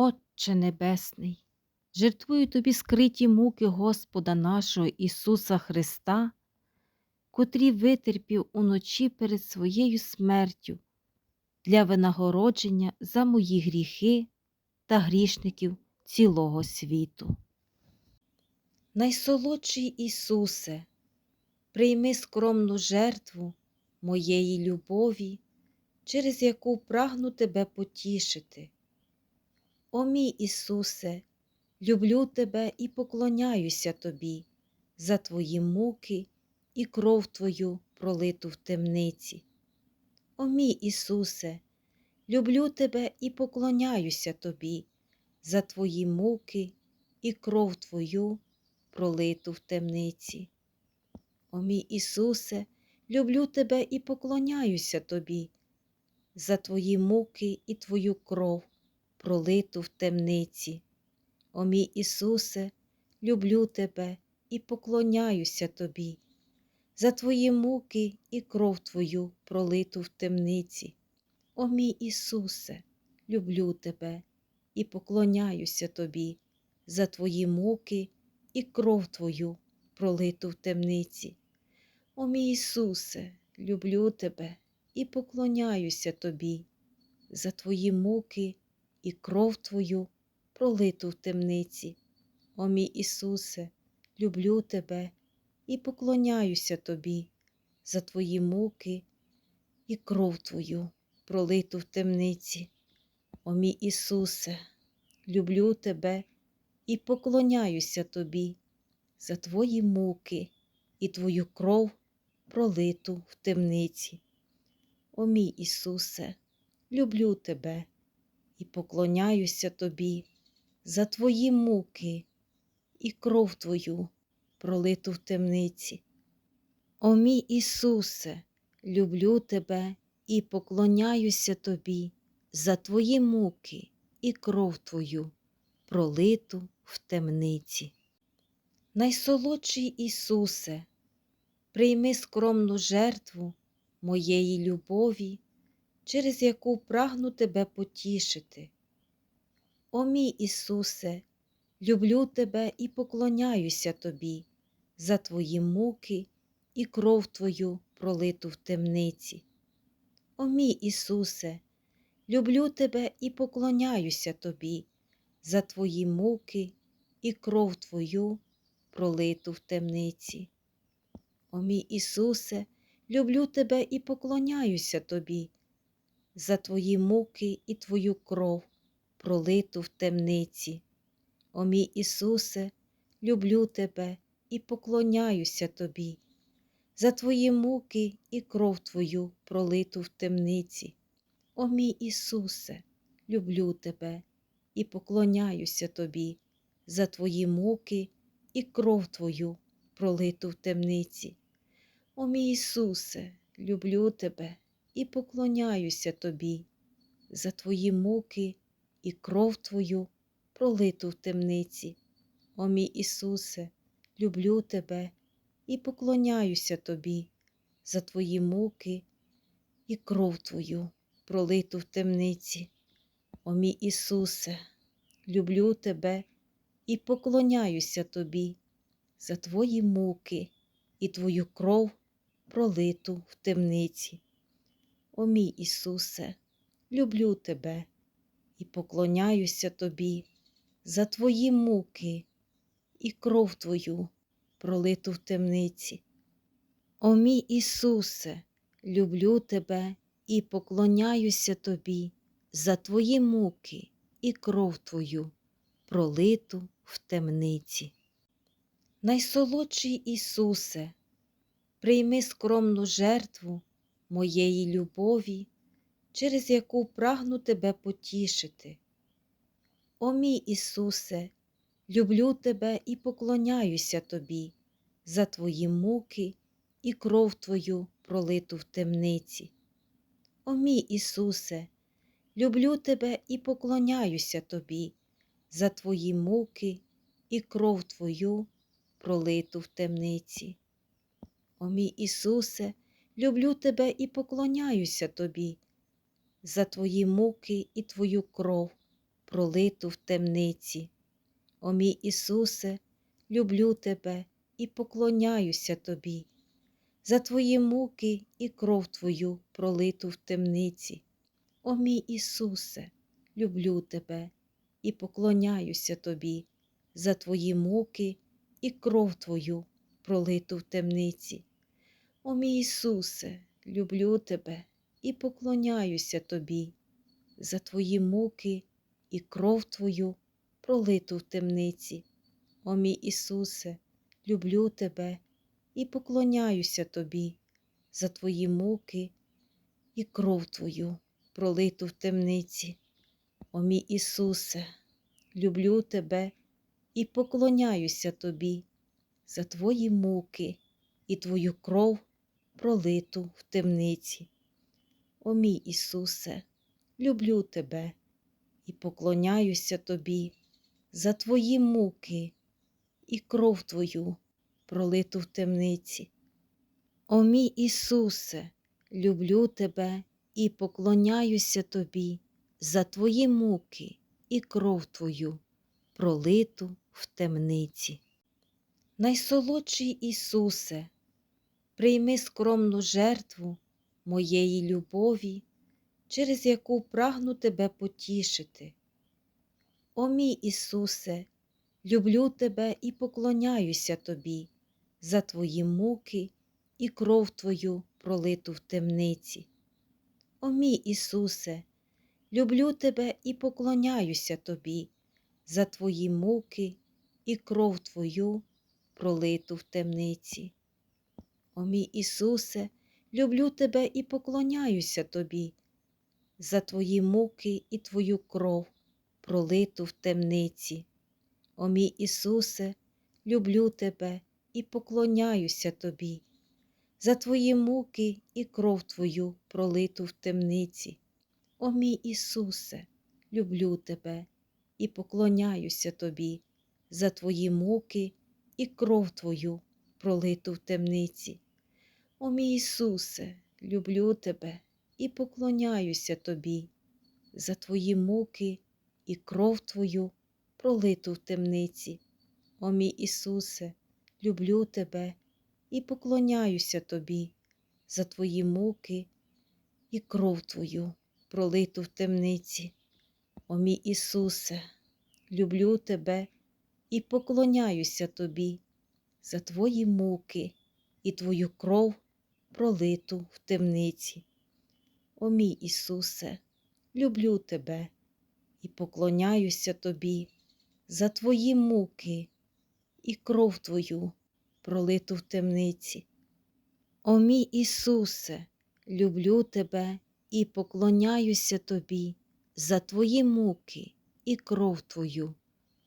Отче Небесний, жертвую Тобі скриті муки Господа нашого Ісуса Христа, котрі витерпів уночі перед своєю смертю для винагородження за мої гріхи та грішників цілого світу. Найсолодший Ісусе, прийми скромну жертву моєї любові, через яку прагну Тебе потішити. О мій Ісусе, люблю Тебе і поклоняюся Тобі за Твої муки і кров Твою пролиту в темниці. О мій Ісусе, люблю Тебе і поклоняюся Тобі за Твої муки і кров Твою пролиту в темниці. О мій Ісусе, люблю Тебе і поклоняюся Тобі за Твої муки і Твою кров пролиту в темниці. О мій Ісусе, люблю Тебе і поклоняюся Тобі, за Твої муки і кров Твою пролиту в темниці. О мій Ісусе, люблю Тебе і поклоняюся Тобі, за Твої муки і кров Твою пролиту в темниці. О мій Ісусе, люблю Тебе і поклоняюся Тобі, за Твої муки і кров Твою пролиту в темниці. О мій Ісусе, люблю Тебе і поклоняюся Тобі за Твої муки і кров Твою пролиту в темниці. О мій Ісусе, люблю Тебе і поклоняюся Тобі за Твої муки і Твою кров пролиту в темниці. О мій Ісусе, люблю Тебе і поклоняюся Тобі за Твої муки і кров Твою пролиту в темниці. О мій Ісусе, люблю Тебе і поклоняюся Тобі за Твої муки і кров Твою пролиту в темниці. Найсолодший Ісусе, прийми скромну жертву моєї любові, через яку прагну Тебе потішити. О мій Ісусе, люблю Тебе і поклоняюся Тобі за Твої муки і кров Твою пролиту в темниці. О мій Ісусе, люблю Тебе і поклоняюся Тобі за Твої муки і кров Твою пролиту в темниці. О мій Ісусе, люблю Тебе і поклоняюся Тобі за Твої муки і Твою кров пролиту в темниці. О мій Ісусе, люблю Тебе і поклоняюся Тобі за Твої муки і кров Твою пролиту в темниці. О мій Ісусе, люблю Тебе і поклоняюся Тобі за Твої муки і кров Твою пролиту в темниці. О мій Ісусе, люблю Тебе і поклоняюся Тобі за Твої муки і кров Твою пролиту в темниці. О мій Ісусе, люблю Тебе і поклоняюся Тобі за Твої муки і кров Твою пролиту в темниці. О мій Ісусе, люблю Тебе і поклоняюся Тобі за Твої муки і Твою кров пролиту в темниці. О мій Ісусе, люблю Тебе і поклоняюся Тобі за Твої муки і кров Твою пролиту в темниці. О мій Ісусе, люблю Тебе і поклоняюся Тобі за Твої муки і кров Твою пролиту в темниці. Найсолодший Ісусе, прийми скромну жертву моєї любові, через яку прагну Тебе потішити. О мій Ісусе, люблю Тебе і поклоняюся Тобі за Твої муки і кров Твою пролиту в темниці. О мій Ісусе, люблю Тебе і поклоняюся Тобі за Твої муки і кров Твою пролиту в темниці. О мій Ісусе, люблю Тебе і поклоняюся Тобі за Твої муки і Твою кров пролиту в темниці. О мій Ісусе, люблю тебе і поклоняюся тобі, за твої муки і кров твою пролиту в темниці. О мій Ісусе, люблю тебе і поклоняюся тобі, за твої муки і кров твою пролиту в темниці. О мій Ісусе, люблю тебе і поклоняюся тобі, за твої муки і кров твою пролиту в темниці. О мій Ісусе, люблю тебе і поклоняюся тобі, за твої муки і кров твою пролиту в темниці. О мій Ісусе, люблю тебе і поклоняюся тобі, за твої муки і твою кров пролиту в темниці. О мій Ісусе, люблю тебе і поклоняюся тобі, за твої муки і кров твою пролиту в темниці. О мій Ісусе, люблю тебе і поклоняюся тобі, за твої муки і кров твою пролиту в темниці. Найсолодший Ісусе, прийми скромну жертву моєї любові, через яку прагну тебе потішити. О мій Ісусе, люблю тебе і поклоняюся тобі, за твої муки і кров твою пролиту в темниці. О мій Ісусе, люблю тебе і поклоняюся тобі, за твої муки і кров твою пролиту в темниці. О мій Ісусе, люблю тебе і поклоняюся тобі, за твої муки і твою кров пролиту в темниці. О мій Ісусе, люблю тебе і поклоняюся тобі, за твої муки і кров твою пролиту в темниці. О мій Ісусе, люблю тебе і поклоняюся тобі, за твої муки і кров твою пролиту в темниці. О мій Ісусе, люблю тебе і поклоняюся тобі, за твої муки і кров твою пролиту в темниці. О мій Ісусе, люблю тебе і поклоняюся тобі, за твої муки і кров твою пролиту в темниці. О мій Ісусе, люблю тебе і поклоняюся тобі, за твої муки і твою кров пролиту в темниці. О мій Ісусе, люблю тебе і поклоняюся тобі, за твої муки і кров твою пролиту в темниці. О мій Ісусе, люблю тебе і поклоняюся тобі, за твої муки і кров твою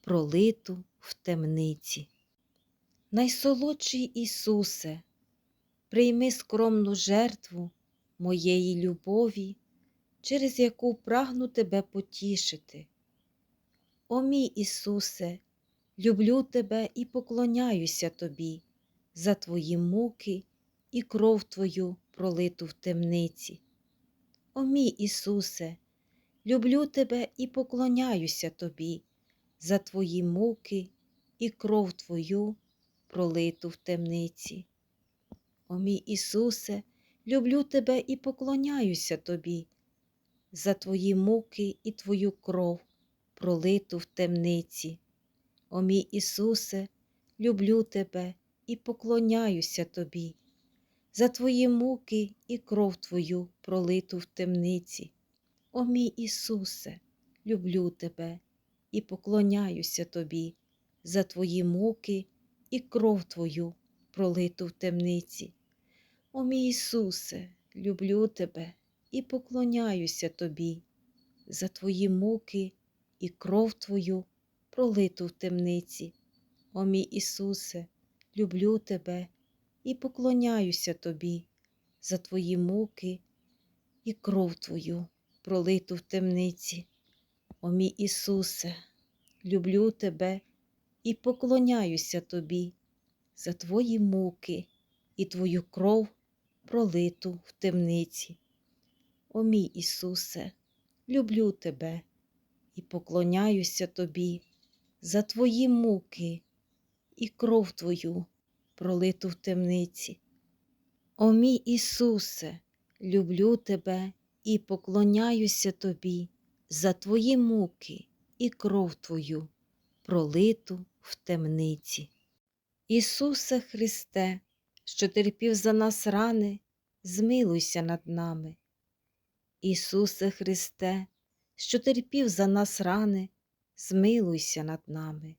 пролиту в темниці. Найсолодший Ісусе, прийми скромну жертву моєї любові, через яку прагну тебе потішити. О мій Ісусе, люблю тебе і поклоняюся тобі, за твої муки і кров твою пролиту в темниці. О мій Ісусе, люблю тебе і поклоняюся тобі, за твої муки і кров твою пролиту в темниці. О мій Ісусе, люблю тебе і поклоняюся тобі, за твої муки і твою кров пролиту в темниці. О мій Ісусе, люблю тебе і поклоняюся тобі, за твої муки і кров твою пролиту в темниці. О мій Ісусе, люблю тебе і поклоняюся тобі, за твої муки і кров твою пролиту в темниці. О мій Ісусе, люблю тебе і поклоняюся тобі, за твої муки і кров твою пролиту в темниці. О мій Ісусе, люблю тебе і поклоняюся тобі, за твої муки і кров твою пролиту в темниці. О мій Ісусе, люблю тебе і поклоняюся тобі, за твої муки і твою кров пролиту в темниці. О мій Ісусе, люблю тебе і поклоняюся тобі за твої муки і кров твою, пролиту в темниці. О мій Ісусе, люблю тебе і поклоняюся тобі за твої муки і кров твою, пролиту в темниці. Ісусе Христе, що терпів за нас рани, змилуйся над нами. Ісусе Христе, що терпів за нас рани, змилуйся над нами.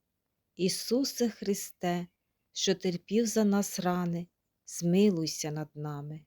Ісусе Христе, що терпів за нас рани, змилуйся над нами.